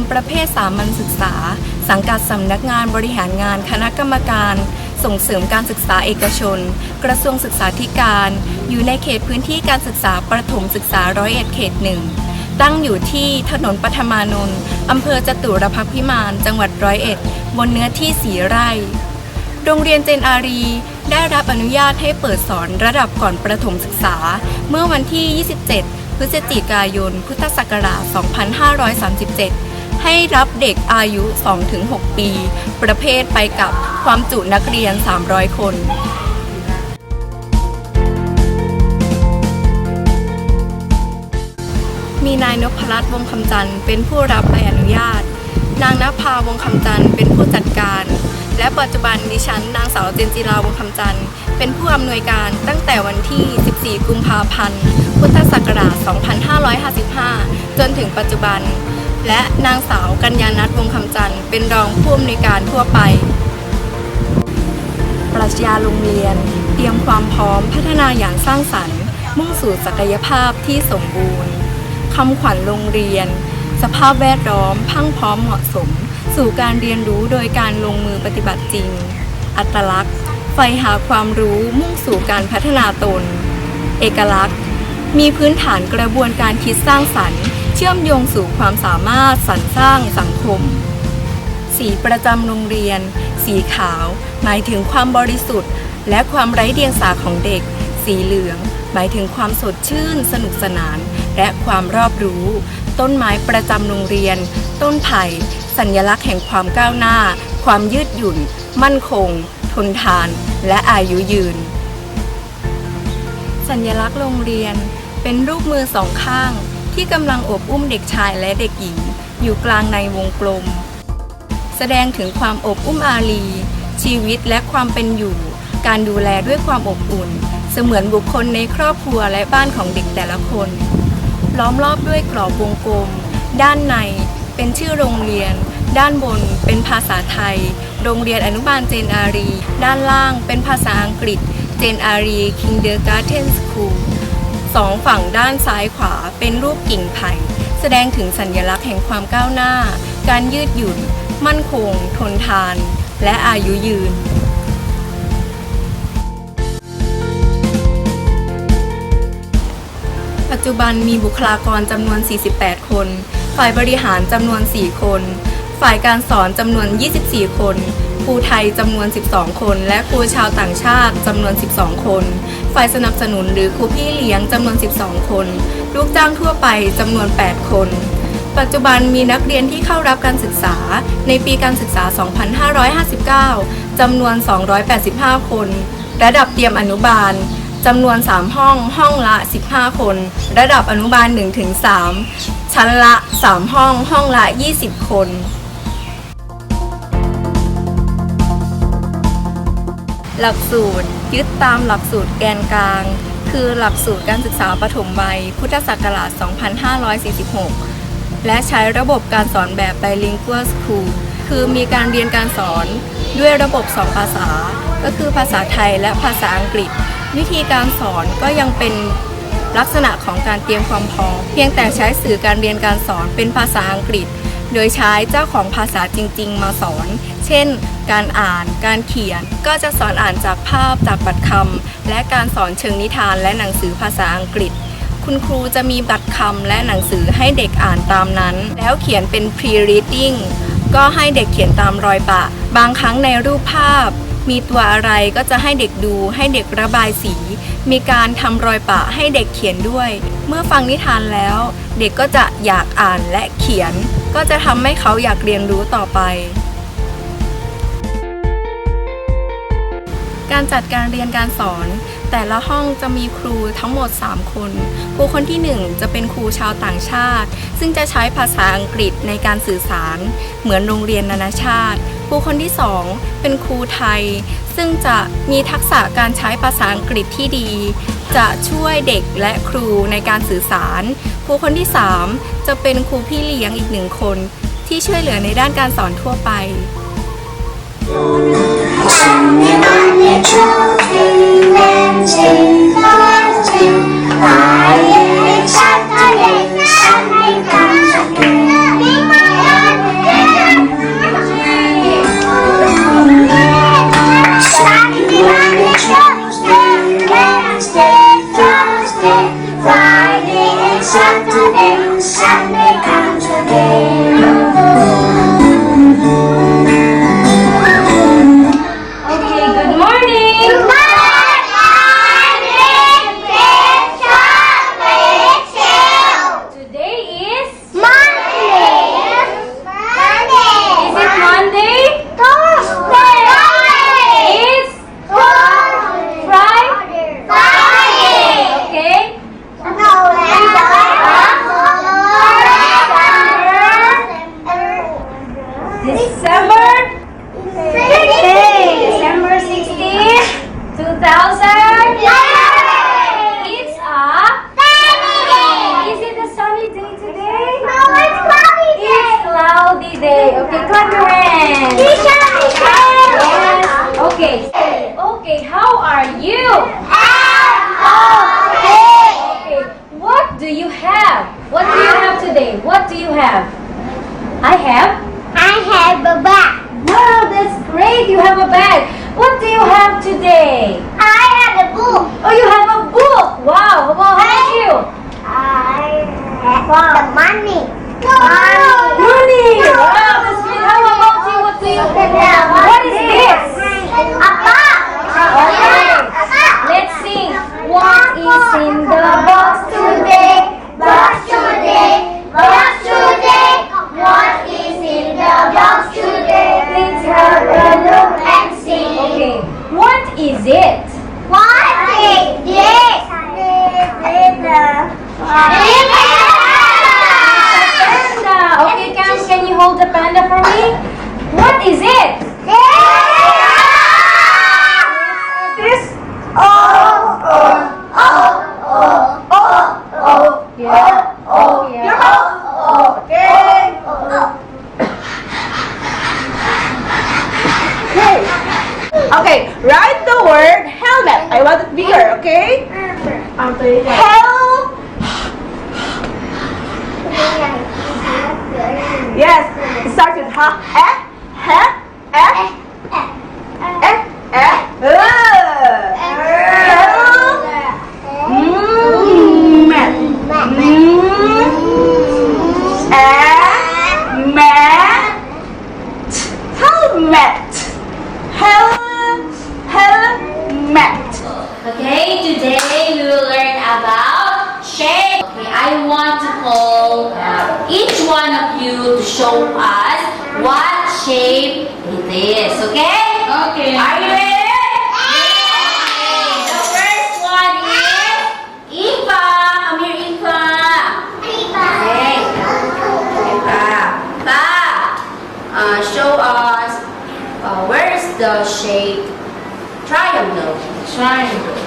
เป็นโรงเรียนประเภทสามัญศึกษา สังกัดสำนักงานบริหารงานคณะกรรมการ ส่งเสริมการศึกษาเอกชน กระทรวงศึกษาธิการ อยู่ในเขตพื้นที่การศึกษาประถมศึกษาร้อยเอ็ดเขตหนึ่งตั้งอยู่ที่ถนนปฐมานนท์อำเภอจตุรพักพิมาน จังหวัดร้อยเอ็ด บนเนื้อที่สีไร่ โรงเรียนเจนอารี ได้รับอนุญาตให้เปิดสอนระดับก่อนประถมศึกษา เมื่อวันที่ 27 พฤศจิกายน พุทธศักราช 2537 ให้รับเด็กอายุ 2-6 ปี ประเภทไปกับความจุนักเรียน 300 คนมีนายนพรัตน์วงศ์คำจันทร์เป็นผู้รับใบอนุญาต นางนภาวงศ์คำจันทร์เป็นผู้จัดการ และปัจจุบันดิฉันนางสาวเจนจิราวงศ์คำจันทร์เป็นผู้อำนวยการตั้งแต่วันที่ 14 กุมภาพันธ์ พุทธศักราช 2555 จนถึงปัจจุบัน และนางสาวกัญญานัทวงคำจันทร์เป็นรองผู้อำนวยการทั่วไป ปรัชญาโรงเรียน เตรียมความพร้อมพัฒนาอย่างสร้างสรรค์ มุ่งสู่ศักยภาพที่สมบูรณ์คำขวัญโรงเรียน สภาพแวดล้อมพังพร้อมเหมาะสม สู่การเรียนรู้โดยการลงมือปฏิบัติจริง อัตลักษณ์ใฝ่หาความรู้มุ่งสู่การพัฒนาตน เอกลักษณ์ มีพื้นฐานกระบวนการคิดสร้างสรรค์ ชื่อมโยงสู่ความสามารถสรรสร้างสังคม สีประจำโรงเรียน สีขาว หมายถึงความบริสุทธิ์ และความไร้เดียงสาของเด็ก สีเหลือง หมายถึงความสดชื่น สนุกสนาน และความรอบรู้ ต้นไม้ประจำโรงเรียน ต้นไผ่ สัญลักษณ์แห่งความก้าวหน้า ความยืดหยุ่น มั่นคง ทนทาน และอายุยืน สัญลักษณ์โรงเรียน เป็นรูปมือสองข้าง ที่กำลังอบอุ้มเด็กชายและเด็กหญิง อยู่กลางในวงกลม แสดงถึงความอบอุ้มอารี ชีวิตและความเป็นอยู่ การดูแลด้วยความอบอุ่น เสมือนบุคคลในครอบครัวและบ้านของเด็กแต่ละคน ล้อมรอบด้วยกรอบวงกลม ด้านในเป็นชื่อโรงเรียน ด้านบนเป็นภาษาไทย โรงเรียนอนุบาลเจนอารี ด้านล่างเป็นภาษาอังกฤษ เจนอารีคิงเดอร์การ์เทนสคูล สองฝั่งด้านซ้ายขวาเป็นรูปกิ่งไผ่ แสดงถึงสัญลักษณ์แห่งความก้าวหน้า การยืดหยุ่น มั่นคง ทนทาน และอายุยืนปัจจุบันมีบุคลากรจำนวน 48 คน ฝ่ายบริหารจำนวน 4 คน ฝ่ายการสอนจำนวน 24 คน ครูไทยจำนวน 12 คน และครูชาวต่างชาติจำนวน 12 คน ฝ่ายสนับสนุนหรือครูพี่เลี้ยงจำนวน 12 คน ลูกจ้างทั่วไปจำนวน 8 คน ปัจจุบันมีนักเรียนที่เข้ารับการศึกษาในปีการศึกษา 2559 จำนวน 285 คน ระดับเตรียมอนุบาลจำนวน 3 ห้อง ห้องละ 15 คน ระดับอนุบาล 1-3 ชั้นละ 3 ห้อง ห้องละ 20 คน หลักสูตรยึดตามหลักสูตรแกนกลาง คือหลักสูตรการศึกษาปฐมวัย พุทธศักราช 2546 และใช้ระบบการสอนแบบ bilingual school คือมีการเรียนการสอนด้วยระบบ2ภาษา ก็คือภาษาไทยและภาษาอังกฤษ วิธีการสอนก็ยังเป็นลักษณะของการเตรียมความพร้อมเพียงแต่ใช้สื่อการเรียนการสอนเป็นภาษาอังกฤษ โดยใช้เจ้าของภาษาจริง ๆ มาสอน เช่น การอ่าน การเขียน ก็จะสอนอ่านจากภาพจากบัตรคำและการสอนเชิงนิทานและหนังสือภาษาอังกฤษ คุณครูจะมีบัตรคำและหนังสือให้เด็กอ่านตามนั้น แล้วเขียนเป็น pre-reading ก็ให้เด็กเขียนตามรอยปะ บางครั้งในรูปภาพ มีตัวอะไรก็จะให้เด็กดูให้เด็กระบายสี มีการทำรอยปะให้เด็กเขียนด้วย เมื่อฟังนิทานแล้ว เด็กก็จะอยากอ่านและเขียน ก็จะทำให้เขาอยากเรียนรู้ต่อไป การจัดการเรียนการสอน แต่ละห้องจะมีครูทั้งหมด 3 คน ครูคนที่ 1 จะเป็นครูชาวต่างชาติ ซึ่งจะใช้ภาษาอังกฤษในการสื่อสาร เหมือนโรงเรียนนานาชาติ ครูคนที่ 2 เป็นครูไทย ซึ่งจะมีทักษะการใช้ภาษาอังกฤษที่ดี จะช่วยเด็กและครูในการสื่อสาร ครูคนที่ 3 จะเป็นครูพี่เลี้ยงอีกหนึ่งคน ที่ช่วยเหลือในด้านการสอนทั่วไป I want it bigger, okay? Hel. Yes, it starts with ha, eh, us what shape it is. Okay? Okay. Are you ready? show us uh, where is the shape triangle. Triangle.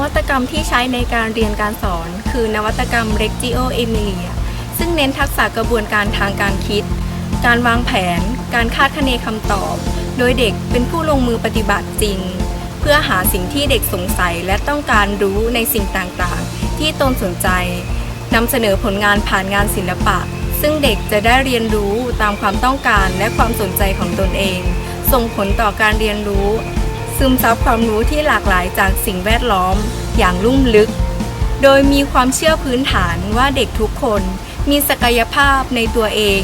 วัตกรรมที่ใช้ในการเรียนการสอน คือนวัตกรรม Reggio Emilia ซึ่งเน้นทักษะกระบวนการทางการคิด การวางแผน การคาดคะเนคำตอบ โดยเด็กเป็นผู้ลงมือปฏิบัติจริง เพื่อหาสิ่งที่เด็กสงสัยและต้องการรู้ในสิ่งต่างๆ ที่ตนสนใจนำเสนอผลงานผ่านงานศิลปะ ซึ่งเด็กจะได้เรียนรู้ตามความต้องการและความสนใจของตนเอง ส่งผลต่อการเรียนรู้ ซึมซับความรู้ที่หลากหลายจากสิ่งแวดล้อมอย่างลุ่มลึก โดยมีความเชื่อพื้นฐานว่าเด็กทุกคนมีศักยภาพในตัวเอง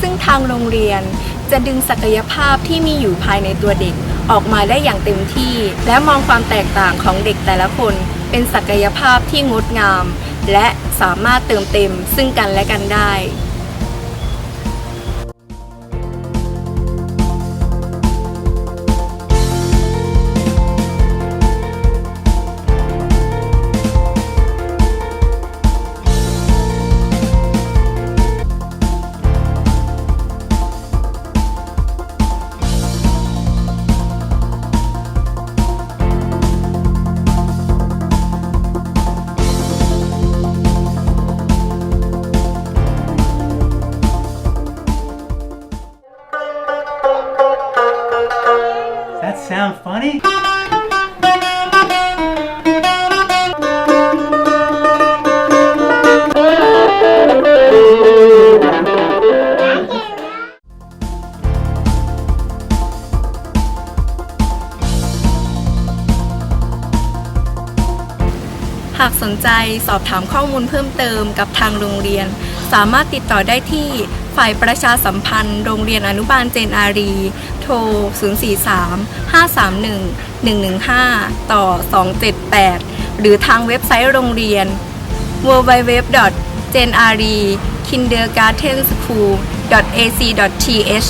ซึ่งทางโรงเรียนจะดึงศักยภาพที่มีอยู่ภายในตัวเด็กออกมาได้อย่างเต็มที่ และมองความแตกต่างของเด็กแต่ละคน เป็นศักยภาพที่งดงาม และสามารถเติมเต็มซึ่งกันและกันได้ สนใจสอบถามข้อมูลเพิ่มเติมกับทางโรงเรียน สามารถติดต่อได้ที่ฝ่ายประชาสัมพันธ์ โรงเรียนอนุบาลเจนอารี โทร 043 531 115 ต่อ 278 หรือทางเว็บไซต์โรงเรียน www.genari kindergartenschool.ac.th